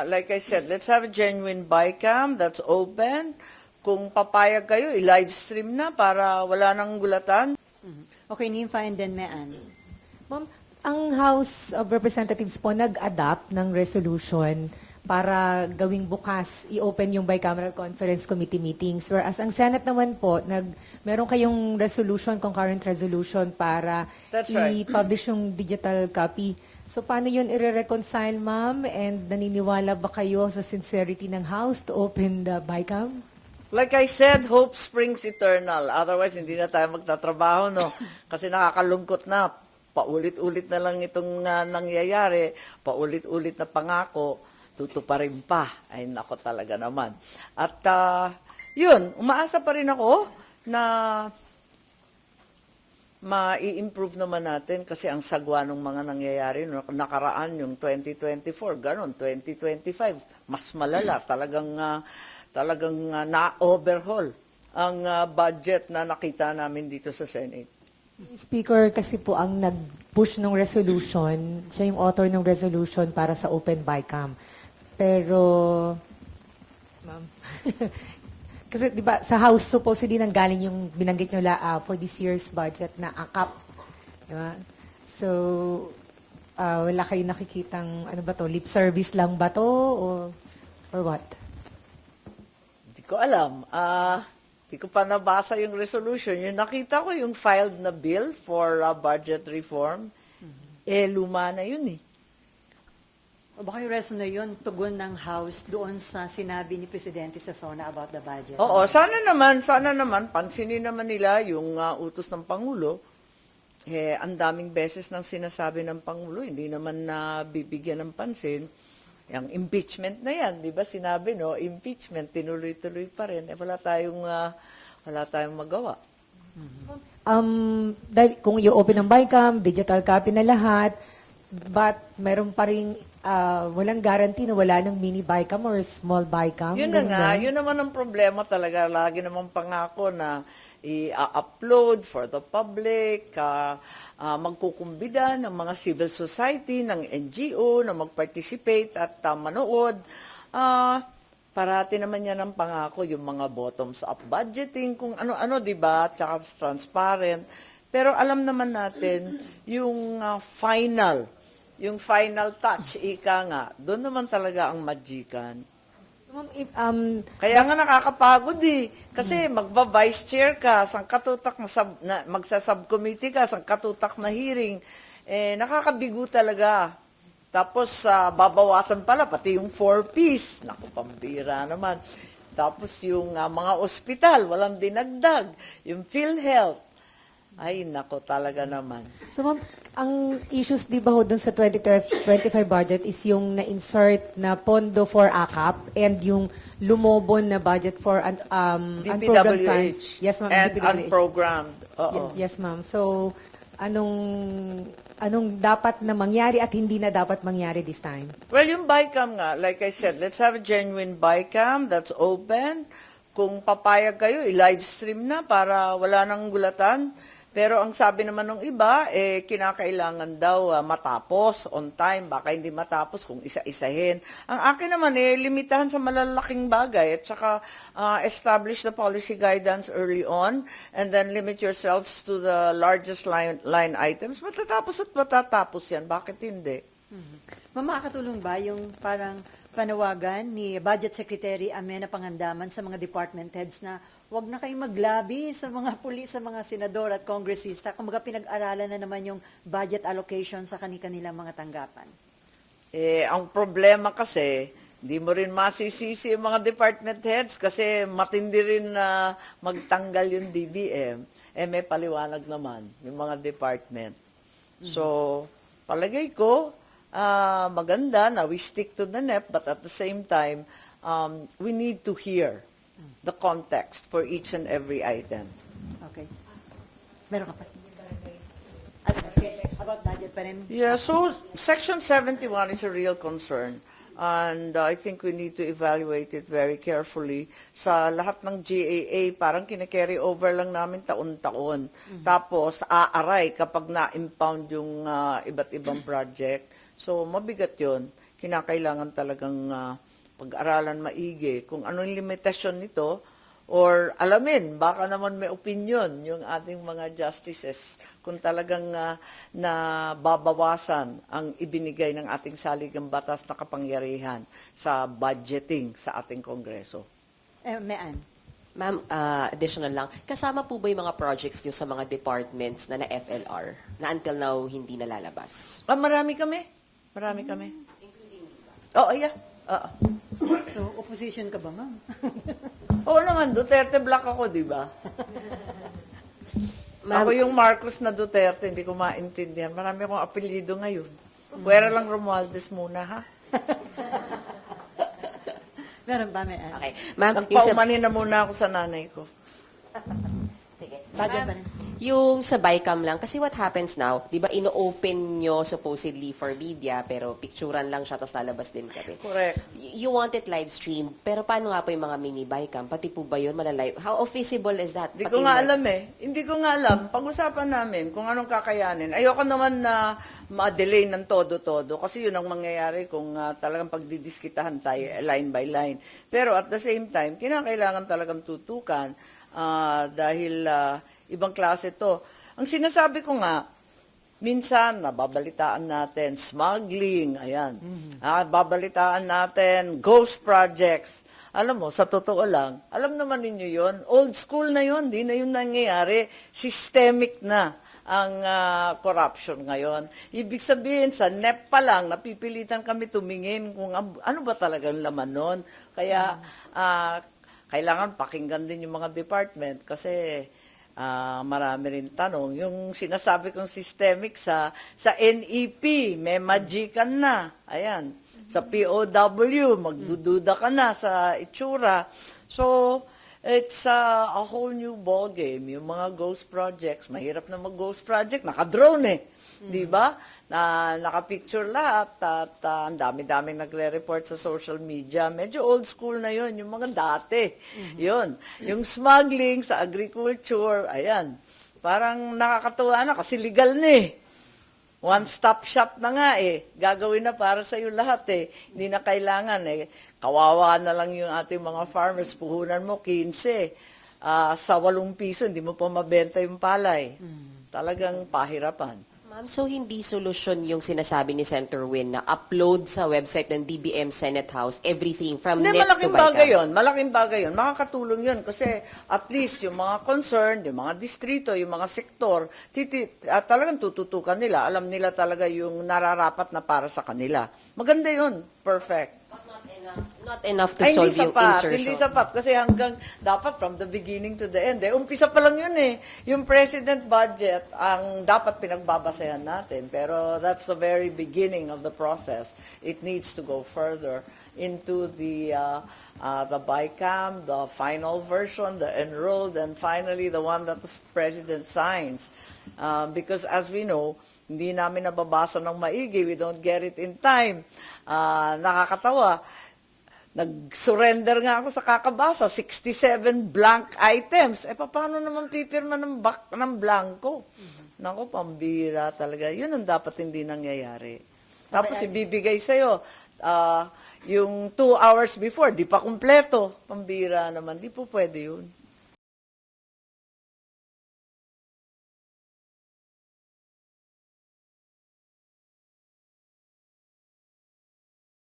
nga, like I said, let's have a genuine bycam that's open. Kung papayag kayo, i-live stream na para wala nang gulatan. Okay, Nympha and then Mean. Ma'am, ang House of Representatives po nag-adapt ng resolution para gawing bukas i-open yung bicameral conference committee meetings whereas ang Senate naman po nag meron kayong resolution concurrent resolution para That's right. i-publish yung digital copy. So paano yun i-reconcile ma'am and naniniwala ba kayo sa sincerity ng House to open the bicam? Like I said, hope springs eternal. Otherwise, hindi na tayo magtatrabaho, no? Kasi nakakalungkot na. Paulit-ulit na lang itong ah, nangyayari. Paulit-ulit na pangako. Tutuparin pa. Ay, nako talaga naman. At, ah, yun, umaasa pa rin ako na ma-improve naman natin kasi ang sagwa ng mga nangyayari no, nakaraan yung 2024 ganon 2025 mas malala talagang ah, talagang ah, na-overhaul ang ah, budget na nakita namin dito sa Senate. Speaker kasi po ang nag-push ng resolution, siya yung author ng resolution para sa open BICAM. Pero, ma'am, kasi di ba sa House supposedly nanggaling yung binanggit nyo la ah, for this year's budget na akap. Di ba? So, ah, wala kayo nakikitang, ano ba to, lip service lang ba to? Or, or what? Hindi ko alam. Ah, hindi ko pa nabasa yung resolution. Yung nakita ko yung filed na bill for ah, budget reform. Eh, luma na yun eh. O baka yung na yun, tugon ng House doon sa sinabi ni Presidente sa SONA about the budget. Oo, sana naman, sana naman, pansinin naman nila yung ah, utos ng Pangulo. Eh, ang daming beses nang sinasabi ng Pangulo, hindi naman na bibigyan ng pansin. Yung impeachment na yan, di ba sinabi, no? Impeachment, tinuloy-tuloy pa rin. Eh, wala tayong, ah, wala tayong magawa. Um, dahil kung i-open ng BICAM, digital copy na lahat, but meron pa rin ah, walang guarantee na wala ng mini BICAM or small BICAM. Yun na nga, yun naman ang problema talaga. Lagi naman pangako na i-upload for the public, ah, ah, magkukumbida ng mga civil society, ng NGO na mag-participate at ah, manood. Ah, parati naman yan ang pangako, yung mga bottoms-up budgeting, kung ano-ano, di ba? Tsaka transparent. Pero alam naman natin, yung ah, final, yung final touch, ika nga, doon naman talaga ang magikan. So, ma'am, if, um, Kaya nga nakakapagod eh. Kasi magba-vice chair ka, sang katutak na, sub, na magsa-subcommittee ka, sang katutak na hearing, eh, nakakabigo talaga. Tapos, ah, babawasan pala, pati yung four-piece. Naku, pambira naman. Tapos yung ah, mga ospital, walang dinagdag. Yung PhilHealth. Ay, nako talaga naman. so ma'am, ang issues di ba ho dun sa 2025 budget is yung na-insert na pondo for AKAP and yung lumobon na budget for un- um, unprogrammed funds. DPWH. Yes, ma'am. And DPWH. unprogrammed. Oo. Ye- Yes, ma'am. So, anong anong dapat na mangyari at hindi na dapat mangyari this time? Well, yung BICAM nga, like I said, let's have a genuine BICAM that's open. Kung papayag kayo, i-live stream na para wala nang gulatan. Pero ang sabi naman ng iba, eh, kinakailangan daw ah, matapos on time. Baka hindi matapos kung isa-isahin. Ang akin naman, eh, limitahan sa malalaking bagay at saka ah, establish the policy guidance early on and then limit yourselves to the largest line, line items. Matatapos at matatapos yan. Bakit hindi? Ma'am, makakatulong ba yung parang panawagan ni Budget Secretary Amena Pangandaman sa mga department heads na wag na kayong maglabi sa mga pulis, sa mga senador at kongresista. Kumbaga pinag-aralan na naman yung budget allocation sa kani-kanilang mga tanggapan. Eh, ang problema kasi, hindi mo rin masisisi yung mga department heads kasi matindi rin na magtanggal yung DBM. Eh, may paliwanag naman yung mga department. So, palagay ko, ah, maganda na we stick to the NEP, but at the same time, um, we need to hear the context for each and every item. Okay. Meron ka pa? Ano, About budget pa rin? Yeah, so Section 71 is a real concern. And uh, I think we need to evaluate it very carefully. Sa lahat ng GAA, parang kine-carry over lang namin taon-taon. Tapos, aaray kapag na-impound yung uh, iba't ibang project. So, mabigat yun. kinakailangan talagang ah, pag-aralan maigi kung anong limitasyon nito or alamin, baka naman may opinion yung ating mga justices kung talagang ah, na babawasan ang ibinigay ng ating saligang batas na kapangyarihan sa budgeting sa ating Kongreso. Eh, Mean. Ma'am, ah, additional lang. Kasama po ba yung mga projects nyo sa mga departments na na-FLR na until now hindi nalalabas? Ah, marami kami. Marami kami. Oo, yeah. Oo. So, opposition ka ba, ma'am? Oo naman, Duterte Black ako, di ba? Ako yung Marcos na Duterte, hindi ko maintindihan. Marami akong apelyido ngayon. Pwera lang Romualdez muna, ha? Meron ba, Mean? Okay. Ma'am, yung sa, Nagpaumanin na muna ako sa nanay ko. sige. Ma'am, ba rin? Yung sa BICAM lang, kasi what happens now, di ba ino-open nyo supposedly for media, pero picturean lang siya, tapos lalabas din kami. Correct. Y- You want it live stream, pero paano nga po yung mga mini BICAM? Pati po ba yun malalive? How feasible is that? Hindi Pati ko nga live- alam eh. Hindi ko nga alam. Pag-usapan namin kung anong kakayanin. Ayoko naman na ma-delay ng todo-todo kasi yun ang mangyayari kung ah, talagang pagdidiskitahan tayo eh, line by line. Pero at the same time, kinakailangan talagang tutukan ah, dahil ah, ibang klase to. Ang sinasabi ko nga, minsan nababalitaan natin smuggling, ayan. Ah, babalitaan natin ghost projects. Alam mo, sa totoo lang, alam naman ninyo yon old school na yon di na yun nangyayari. Systemic na ang ah, corruption ngayon. Ibig sabihin, sa NEP pa lang, napipilitan kami tumingin kung ano ba talagang laman nun. Kaya, ah, kailangan pakinggan din yung mga department kasi Ah, marami rin tanong. Yung sinasabi kong systemic sa sa NEP, may magican na. Ayan. Sa POW, magdududa ka na sa itsura. So, it's ah, a whole new ball game. Yung mga ghost projects, mahirap na mag-ghost project. Naka-drone eh. Di ba? Na naka-picture lahat at ah, ang dami-daming nagre-report sa social media. Medyo old school na yon yung mga dati. Yun. Yung smuggling sa agriculture, ayan. Parang nakakatuwa na kasi legal na eh. One-stop shop na nga eh. Gagawin na para sa iyo lahat eh. Hindi na kailangan eh. Kawawa na lang yung ating mga farmers. Puhunan mo 15. ah, sa 8 piso, hindi mo pa mabenta yung palay. Talagang pahirapan. Ma'am, so hindi solusyon yung sinasabi ni Senator Win na upload sa website ng DBM Senate House everything from Hindi, net to malaking bagay yun. Malaking bagay yun. Makakatulong yun kasi at least yung mga concerned, yung mga distrito, yung mga sektor, titi, at talagang tututukan nila. Alam nila talaga yung nararapat na para sa kanila. Maganda yun. Perfect. Not enough, not enough to Ay, solve hindi yung sapat. insertion. Hindi sapat. Kasi hanggang, dapat from the beginning to the end. Eh, umpisa pa lang yun eh. Yung president budget, ang dapat pinagbabasehan natin. Pero that's the very beginning of the process. It needs to go further into the uh, uh, the BICAM, the final version, the enrolled, and finally the one that the president signs. Um, because as we know, hindi namin nababasa ng maigi. We don't get it in time. Ah, nakakatawa. Nag-surrender nga ako sa kakabasa, 67 blank items. Eh, paano naman pipirma ng, bak ng blanco? Nako, pambira talaga. Yun ang dapat hindi nangyayari. Tapos ibibigay sa'yo, ah, yung two hours before, di pa kumpleto. Pambira naman, di po pwede yun.